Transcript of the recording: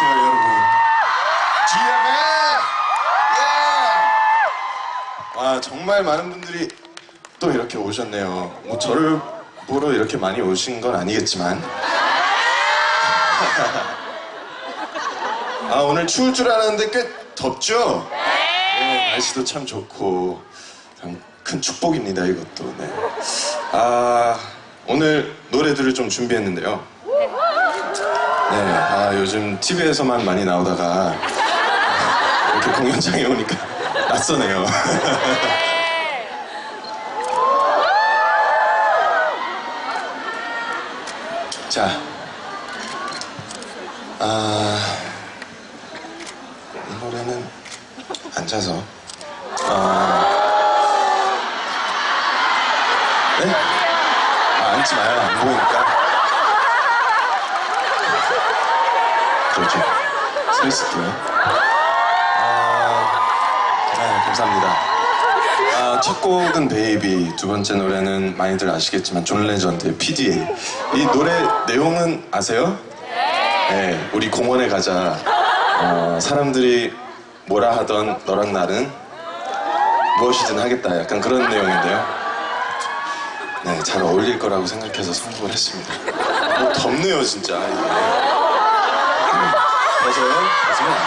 안녕하세요 여러분 GMF 예! 와 정말 많은 분들이 또 이렇게 오셨네요 뭐 저를 보러 이렇게 많이 오신 건 아니겠지만 아 오늘 추울 줄 알았는데 꽤 덥죠? 네 날씨도 참 좋고 참 큰 축복입니다 이것도 네. 아 오늘 노래들을 좀 준비했는데요 네, 아 요즘 TV에서만 많이 나오다가 이렇게 공연장에 오니까 낯서네요. 자, 아, 이 노래는 앉아서, 아, 네? 아, 앉지 마요. 안 보이니까. 그렇죠. 서 있을게요. 아, 네, 감사합니다. 아, 첫 곡은 베이비, 두 번째 노래는 많이들 아시겠지만 존 레전드의 PDA. 이 노래 내용은 아세요? 네. 우리 공원에 가자. 어, 사람들이 뭐라 하던 너랑 나는 무엇이든 하겠다. 약간 그런 내용인데요. 네, 잘 어울릴 거라고 생각해서 선곡을 했습니다. 뭐 덥네요, 진짜. 이게.